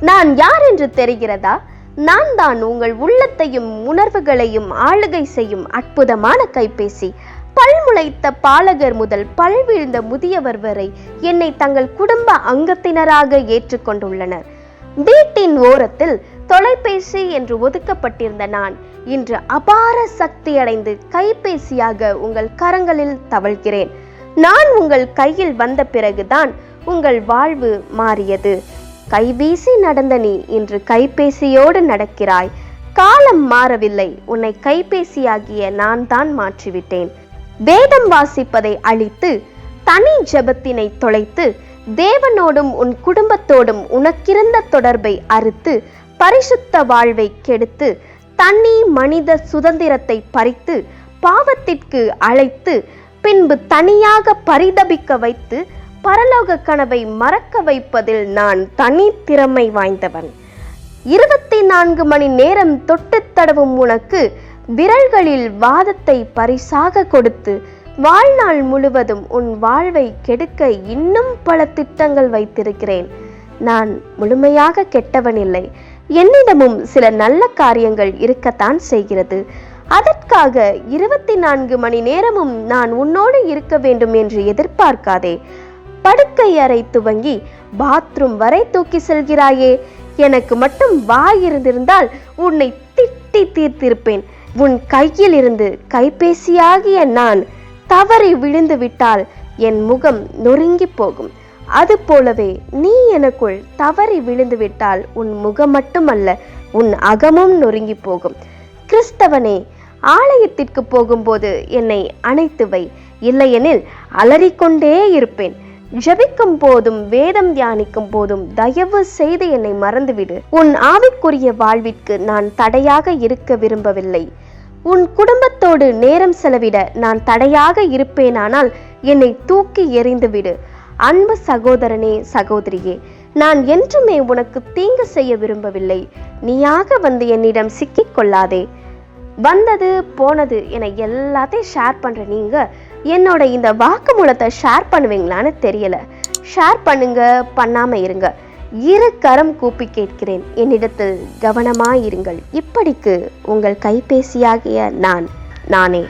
நான் யார் என்று தெரிகிறதா? நான் தான் உங்கள் உள்ளத்தையும் உணர்வுகளையும் ஆளுகை செய்யும் அற்புதமான கைபேசி. பல்முளைத்த பாலகர் முதல் பல்வீழ்ந்த முதியவர் வரை என்னை தங்கள் குடும்ப அங்கத்தினராக ஏற்றுக்கொண்டுள்ளனர். வீட்டின் ஓரத்தில் தொலைபேசி என்று ஒதுக்கப்பட்டிருந்த நான் இன்று அபார சக்தி அடைந்து கைபேசியாக உங்கள் கரங்களில் தவழ்கிறேன். நான் உங்கள் கையில் வந்த பிறகுதான் உங்கள் வாழ்வு மாறியது. கைவீசி நடந்த நீ இன்று கைபேசியோடு நடக்கிறாய். காலம் மாறவில்லை. உன்னை கைபேசியாகிய நான் தான் மாற்றிவிட்டேன். வேதம் வாசிப்பதை அழித்து தனி ஜெபத்தினை தொலைத்து தேவனோடும் உன் குடும்பத்தோடும் உனக்கிருந்த தொடர்பை அறுத்து பரிசுத்த வாழ்வை கெடுத்து தனி மனித சுதந்திரத்தை பறித்து பாவத்திற்கு அழைத்து பின்பு தனியாக பரிதபிக்க வைத்து பரலோக கனவை மறக்க வைப்பதில் நான் தனி திறமை வாய்ந்தவன். இருபத்தி நான்கு மணி நேரம் தொட்டு தடவும் உனக்கு விரல்களில் வாதத்தை பரிசாக கொடுத்து வாழ்நாள் முழுவதும் உன் வாழ்வை கெடுக்க இன்னும் பல திட்டங்கள் வைத்திருக்கிறேன். நான் முழுமையாக கெட்டவன் இல்லை என்னிடமும் சில நல்ல காரியங்கள் இருக்கத்தான் செய்கிறது. அதற்காக இருபத்தி நான்கு மணி நேரமும் நான் உன்னோடு இருக்க வேண்டும் என்று எதிர்பார்க்காதே. படுக்கை அறை துவங்கி பாத்ரூம் வரை தூக்கி செல்கிறாயே. எனக்கு மட்டும் வாய் இருந்திருந்தால் உன்னை திட்டி தீர்த்திருப்பேன். உன் கையில் இருந்து கைபேசியாகிய நான் தவறி விழுந்து விட்டால் என் முகம் நொறுங்கி போகும். அது போலவே நீ எனக்குள் தவறி விழுந்து விட்டால் உன் முகம் மட்டுமல்ல உன் அகமும் நொறுங்கி போகும். கிறிஸ்தவனே ஆலயத்திற்கு போகும்போது என்னை அணைத்து வை. இல்லையெனில் அலறிக்கொண்டே இருப்பேன். ஜெபிக்கும் போதும் வேதம் தியானிக்கும் போதும் தயவு செய்து என்னை மறந்துவிடு. உன் ஆவிக்குரிய வாழ்விற்கு நான் தடையாக இருக்க விரும்பவில்லை. உன் குடும்பத்தோடு நேரம் செலவிட நான் தடையாக இருப்பேனானால் என்னை தூக்கி எறிந்துவிடு. அன்பு சகோதரனே சகோதரியே நான் என்றுமே உனக்கு தீங்கு செய்ய விரும்பவில்லை. நீயாக வந்து என்னிடம் சிக்கிக்கொள்ளாதே வந்தது போனது என எல்லாத்தையும் ஷேர் பண்ணுற நீங்கள் என்னோட இந்த வாக்குமூலத்தை ஷேர் பண்ணுவீங்களான்னு தெரியல. ஷேர் பண்ணுங்க பண்ணாமல் இருங்க. இரு கரம் கூப்பி கேட்கிறேன். என்னிடத்தில் கவனமாயிருங்கள் இப்படிக்கு உங்கள் கைபேசியாகிய நான் நானே.